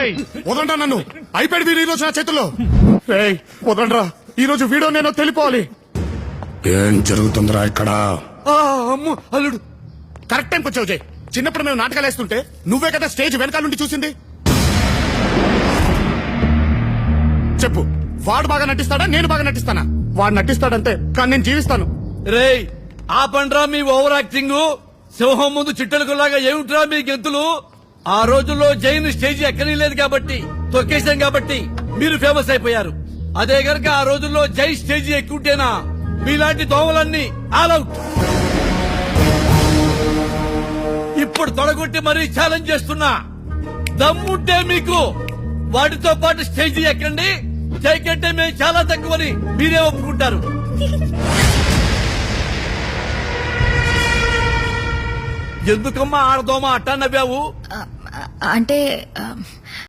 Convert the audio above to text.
ఏయ్, వదలండ్రా నన్ను. అయిపోయాడు వీడు ఈ రోజు నా చేతుల్లో. రేయ్ వదలండ్రా ఈ రోజు వీడియో నేను తెలిపోవాలి. ఏం జరుగుతుందిరా ఇక్కడ? అమ్ము అల్లుడు. కరెక్ట్ టైంకి వచ్చావు జై చిన్నప్పుడు మేము నాటకాలు వేస్తుంటే నువ్వే కదా స్టేజ్ వెనకాల నుండి చూసింది? చెప్పు. వాడు బాగా నటిస్తాడా నేను బాగా నటిస్తానా? వాడు నటిస్తాడంతే కానీ నేను జీవిస్తాను. రేయ్ ఆ పండ్రా మీ ఓవర్ యాక్టింగ్ సింహం ముందు చిట్టెలకులాగా ఏమిట్రా మీ గెంతులు? ఆ రోజుల్లో జైన్ స్టేజ్ ఎక్కడీ లేదు కాబట్టి తొక్కేశాం కాబట్టి మీరు ఫేమస్ అయిపోయారు. అదే గనక ఆ రోజుల్లో జై స్టేజ్ ఎక్కుంటేనా మీలాంటి దోమలన్నీ ఆల్ అవుట్ ఇప్పుడు తొడగొట్టి మరీ ఛాలెంజ్ చేస్తున్నా. దమ్ముంటే మీకు వాటితో పాటు స్టేజ్ ఎక్కండి. జై కంటే మేము చాలా తక్కువని మీరే ఒప్పుకుంటారు. ఎందుకమ్మా ఆడదోమా అట్టా నవ్వావు? అంటే